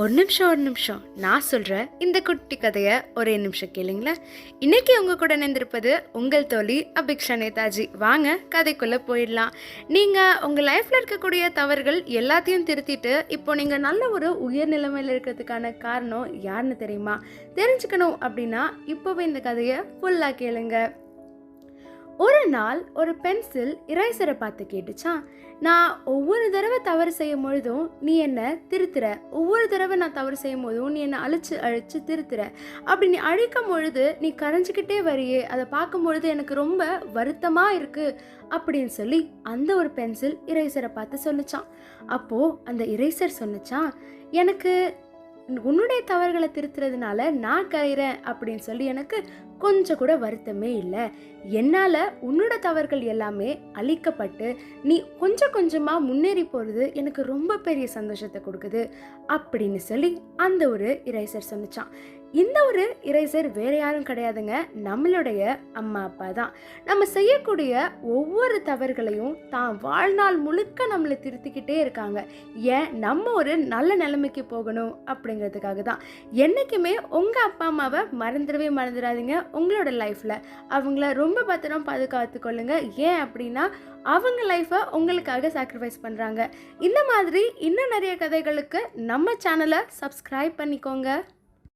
ஒரு நிமிஷம் ஒரு நிமிஷம். நான் சொல்கிற இந்த குட்டி கதையை ஒரே நிமிஷம் கேளுங்களேன் இன்னைக்கு உங்கள் கூட நினைந்திருப்பது உங்கள் தோழி அபிக்ஷா நேதாஜி. வாங்க கதைக்குள்ளே போயிடலாம். நீங்கள் உங்கள் லைஃப்பில் இருக்கக்கூடிய தவறுகள் எல்லாத்தையும் திருத்திட்டு இப்போ நீங்கள் நல்ல ஒரு உயர் நிலைமையில் இருக்கிறதுக்கான காரணம் யாருன்னு தெரியுமா? தெரிஞ்சுக்கணும் அப்படின்னா இப்போவே இந்த கதையை ஃபுல்லாக கேளுங்க. ஒரு நாள் ஒரு பென்சில் இறைசரை பார்த்து கேட்டுச்சான் நான் ஒவ்வொரு தடவை தவறு செய்யும் பொழுதும் நீ என்னை திருத்துற. ஒவ்வொரு தடவை நான் தவறு செய்யும் போதும் நீ என்னை அழிச்சு அழிச்சு திருத்துற. அப்படி நீ அழிக்கும் பொழுது நீ கரைஞ்சிக்கிட்டே வரியே. அதை பார்க்கும் பொழுது எனக்கு ரொம்ப வருத்தமாக இருக்குது அப்படின்னு சொல்லி அந்த ஒரு பென்சில் இறைசரை பார்த்து சொல்லுச்சான் அப்போது அந்த இறைசர் சொன்னிச்சான் எனக்கு உன்னுடைய தவறுகளை திருத்துறதுனால நான் கயிறேன் அப்படின்னு சொல்லி எனக்கு கொஞ்சம் கூட வருத்தமே இல்லை. என்னால் உன்னோட தவறுகள் எல்லாமே அழிக்கப்பட்டு நீ கொஞ்சம் கொஞ்சமாக முன்னேறி போகிறது எனக்கு ரொம்ப பெரிய சந்தோஷத்தை கொடுக்குது அப்படின்னு சொல்லி அந்த ஒரு இறைசர் சொன்னிச்சான். இந்த ஒரு இறைசர் வேற யாரும் கிடையாதுங்க. நம்மளுடைய அம்மா அப்பா தான். நம்ம செய்யக்கூடிய ஒவ்வொரு தவறுகளையும் தான் வாழ்நாள் முழுக்க நம்மளை திருத்திக்கிட்டே இருக்காங்க. ஏன்? நம்ம ஒரு நல்ல நிலைமைக்கு போகணும் அப்படிங்கிறதுக்காக தான். என்றைக்குமே உங்கள் அப்பா அம்மாவை மறந்துடவே மறந்துடாதீங்க. உங்களோட லைஃப்பில் அவங்கள ரொம்ப பத்திரம் பாதுகாத்து கொள்ளுங்க ஏன் அப்படின்னா அவங்க லைஃப்பை உங்களுக்காக சாக்ரிஃபைஸ் பண்ணுறாங்க இந்த மாதிரி இன்னும் நிறைய கதைகளுக்கு நம்ம சேனலை சப்ஸ்கிரைப் பண்ணிக்கோங்க.